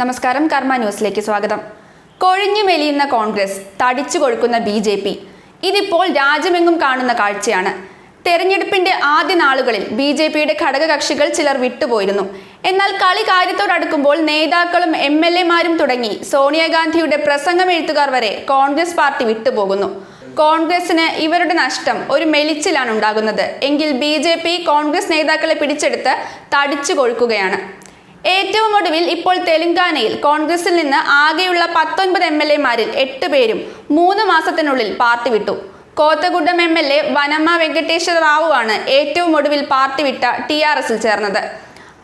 നമസ്കാരം കർമ്മ ന്യൂസിലേക്ക് സ്വാഗതം. കൊഴിഞ്ഞു മെലിയുന്ന കോൺഗ്രസ് തടിച്ചു കൊടുക്കുന്ന ബി ജെ പി. ഇതിപ്പോൾ രാജ്യമെങ്ങും കാണുന്ന കാഴ്ചയാണ്. തെരഞ്ഞെടുപ്പിന്റെ ആദ്യ നാളുകളിൽ ബി ജെ പിയുടെ ഘടകകക്ഷികൾ ചിലർ വിട്ടുപോയിരുന്നു. എന്നാൽ കളി കാര്യത്തോടടുക്കുമ്പോൾ നേതാക്കളും എം എൽ എമാരും തുടങ്ങി സോണിയാഗാന്ധിയുടെ പ്രസംഗം എഴുത്തുകാർ വരെ കോൺഗ്രസ് പാർട്ടി വിട്ടുപോകുന്നു. കോൺഗ്രസിന് ഇവരുടെ നഷ്ടം ഒരു മെലിച്ചിലാണ് ഉണ്ടാകുന്നത്. എങ്കിൽ ബി കോൺഗ്രസ് നേതാക്കളെ പിടിച്ചെടുത്ത് തടിച്ചു കൊഴുക്കുകയാണ്. ഏറ്റവും ഒടുവിൽ ഇപ്പോൾ തെലങ്കാനയിൽ കോൺഗ്രസിൽ നിന്ന് ആകെയുള്ള പത്തൊൻപത് എം എൽ എമാരിൽ എട്ട് പേരും മൂന്ന് മാസത്തിനുള്ളിൽ പാർട്ടി വിട്ടു. Kothagudem M L A Vanamma Venkateswara Rao ആണ് ഏറ്റവും ഒടുവിൽ പാർട്ടി വിട്ട ടി ആർ എസിൽ ചേർന്നത്.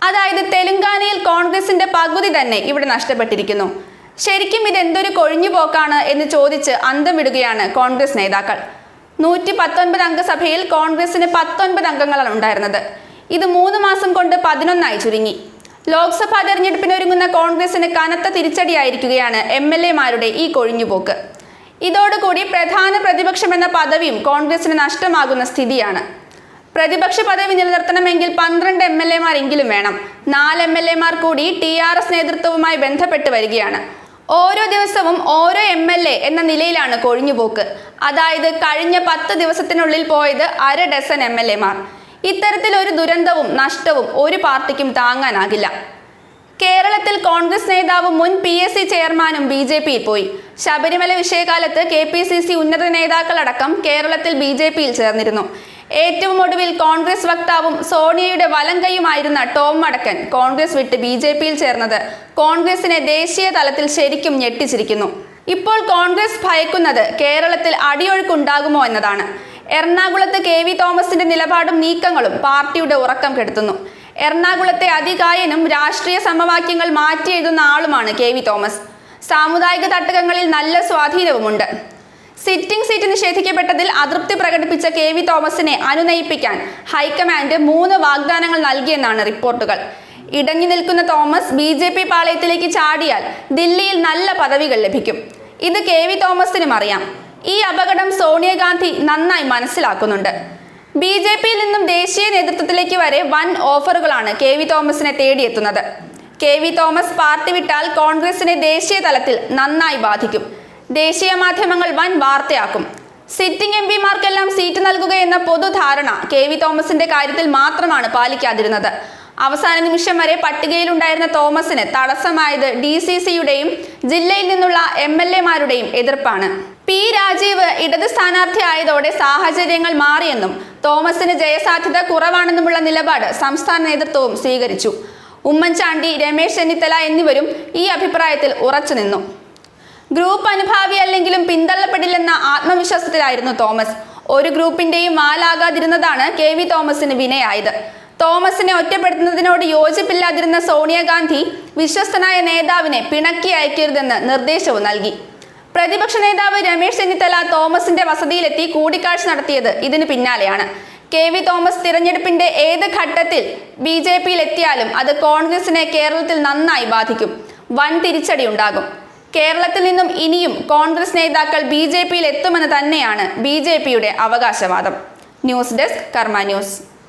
അതായത് തെലങ്കാനയിൽ കോൺഗ്രസിന്റെ പകുതി തന്നെ ഇവിടെ നഷ്ടപ്പെട്ടിരിക്കുന്നു. ശരിക്കും ഇതെന്തൊരു കൊഴിഞ്ഞുപോക്കാണ് എന്ന് ചോദിച്ച് അന്തം വിടുകയാണ് കോൺഗ്രസ് നേതാക്കൾ. നൂറ്റി പത്തൊൻപത് അംഗസഭയിൽ കോൺഗ്രസിന് പത്തൊൻപത് അംഗങ്ങളാണ് ഉണ്ടായിരുന്നത്. ഇത് മൂന്ന് മാസം കൊണ്ട് പതിനൊന്നായി ചുരുങ്ങി. ലോക്സഭാ തെരഞ്ഞെടുപ്പിന് ഒരുങ്ങുന്ന കോൺഗ്രസിന് കനത്ത തിരിച്ചടിയായിരിക്കുകയാണ് എം എൽ എമാരുടെ ഈ കൊഴിഞ്ഞുപോക്ക്. ഇതോടുകൂടി പ്രധാന പ്രതിപക്ഷം എന്ന പദവിയും കോൺഗ്രസിന് നഷ്ടമാകുന്ന സ്ഥിതിയാണ്. പ്രതിപക്ഷ പദവി നിലനിർത്തണമെങ്കിൽ പന്ത്രണ്ട് എം എൽ എമാരെങ്കിലും വേണം. നാല് എം എൽ എമാർ കൂടി ടി ആർ എസ് നേതൃത്വവുമായി ബന്ധപ്പെട്ട് വരികയാണ്. ഓരോ ദിവസവും ഓരോ എം എൽ എ എന്ന നിലയിലാണ് കൊഴിഞ്ഞുപോക്ക്. അതായത് കഴിഞ്ഞ പത്ത് ദിവസത്തിനുള്ളിൽ പോയത് അര ഡസൻ എം എൽ എമാർ ഇത്തരത്തിൽ ഒരു ദുരന്തവും നഷ്ടവും ഒരു പാർട്ടിക്കും താങ്ങാനാകില്ല. കേരളത്തിൽ കോൺഗ്രസ് നേതാവും മുൻ പി എസ് സി ചെയർമാനും ബി ജെ പിയിൽ പോയി. ശബരിമല വിഷയകാലത്ത് കെ പി സി സി ഉന്നത നേതാക്കളടക്കം കേരളത്തിൽ ബി ജെ പിയിൽ ചേർന്നിരുന്നു. ഏറ്റവും ഒടുവിൽ കോൺഗ്രസ് വക്താവും സോണിയയുടെ വലങ്കയുമായിരുന്ന ടോം മടക്കൻ കോൺഗ്രസ് വിട്ട് ബി ജെ പിയിൽ ചേർന്നത് കോൺഗ്രസിനെ ദേശീയ തലത്തിൽ ശരിക്കും ഞെട്ടിച്ചിരിക്കുന്നു. ഇപ്പോൾ കോൺഗ്രസ് ഭയക്കുന്നത് കേരളത്തിൽ അടിയൊഴുക്കുണ്ടാകുമോ എന്നതാണ്. എറണാകുളത്ത് കെ വി തോമസിന്റെ നിലപാടും നീക്കങ്ങളും പാർട്ടിയുടെ ഉറക്കം കെടുത്തുന്നു. എറണാകുളത്തെ അതികായനും രാഷ്ട്രീയ സമവാക്യങ്ങൾ മാറ്റി എഴുതുന്ന ആളുമാണ് കെ വി തോമസ്. സാമുദായിക തട്ടകങ്ങളിൽ നല്ല സ്വാധീനവുമുണ്ട്. സിറ്റിംഗ് സീറ്റ് നിഷേധിക്കപ്പെട്ടതിൽ അതൃപ്തി പ്രകടിപ്പിച്ച കെ വി തോമസിനെ അനുനയിപ്പിക്കാൻ ഹൈക്കമാൻഡ് മൂന്ന് വാഗ്ദാനങ്ങൾ നൽകിയെന്നാണ് റിപ്പോർട്ടുകൾ. ഇടഞ്ഞു നിൽക്കുന്ന തോമസ് ബി ജെ പി പാളയത്തിലേക്ക് ചാടിയാൽ ദില്ലിയിൽ നല്ല പദവികൾ ലഭിക്കും. ഇത് കെ വി തോമസിനും അറിയാം. ഈ അപകടം സോണിയാഗാന്ധി നന്നായി മനസ്സിലാക്കുന്നുണ്ട്. ബി ജെ പിയിൽ നിന്നും ദേശീയ നേതൃത്വത്തിലേക്ക് വരെ വൻ ഓഫറുകളാണ് കെ വി തോമസിനെ തേടിയെത്തുന്നത്. കെ വി തോമസ് പാർട്ടി വിട്ടാൽ കോൺഗ്രസിനെ ദേശീയ തലത്തിൽ നന്നായി ബാധിക്കും. ദേശീയ മാധ്യമങ്ങൾ വൻ വാർത്തയാക്കും. സിറ്റിംഗ് എം പിമാർക്കെല്ലാം സീറ്റ് നൽകുക എന്ന പൊതുധാരണ കെ വി തോമസിന്റെ കാര്യത്തിൽ മാത്രമാണ് പാലിക്കാതിരുന്നത്. അവസാന നിമിഷം വരെ പട്ടികയിലുണ്ടായിരുന്ന തോമസിന് തടസ്സമായത് ഡി സി സിയുടെയും ജില്ലയിൽ നിന്നുള്ള എം എൽ എമാരുടെയും എതിർപ്പാണ്. പി രാജീവ് ഇടത് സ്ഥാനാർത്ഥിയായതോടെ സാഹചര്യങ്ങൾ മാറിയെന്നും തോമസിന് ജയസാധ്യത കുറവാണെന്നുമുള്ള നിലപാട് സംസ്ഥാന നേതൃത്വവും സ്വീകരിച്ചു. ഉമ്മൻചാണ്ടി രമേശ് ചെന്നിത്തല എന്നിവരും ഈ അഭിപ്രായത്തിൽ ഉറച്ചുനിന്നു ഗ്രൂപ്പ് അനുഭാവി അല്ലെങ്കിലും പിന്തള്ളപ്പെടില്ലെന്ന ആത്മവിശ്വാസത്തിലായിരുന്നു തോമസ്. ഒരു ഗ്രൂപ്പിന്റെയും വാലാകാതിരുന്നതാണ് കെ വി തോമസിന് വിനയായത്. തോമസിനെ ഒറ്റപ്പെടുത്തുന്നതിനോട് യോജിപ്പില്ലാതിരുന്ന സോണിയാഗാന്ധി വിശ്വസ്തനായ നേതാവിനെ പിണക്കി അയക്കരുതെന്ന് നിർദ്ദേശവും നൽകി. പ്രതിപക്ഷ നേതാവ് രമേശ് ചെന്നിത്തല തോമസിന്റെ വസതിയിലെത്തി കൂടിക്കാഴ്ച നടത്തിയത് ഇതിന് പിന്നാലെയാണ്. കെ വി തോമസ് തിരഞ്ഞെടുപ്പിന്റെ ഏത് ഘട്ടത്തിൽ ബി ജെ പിയിൽ എത്തിയാലും അത് കോൺഗ്രസിനെ കേരളത്തിൽ നന്നായി ബാധിക്കും. വൻ തിരിച്ചടി ഉണ്ടാകും. കേരളത്തിൽ നിന്നും ഇനിയും കോൺഗ്രസ് നേതാക്കൾ ബി ജെ പിയിൽ എത്തുമെന്ന് തന്നെയാണ് ബി ജെ പിയുടെ അവകാശവാദം. News desk Karma news.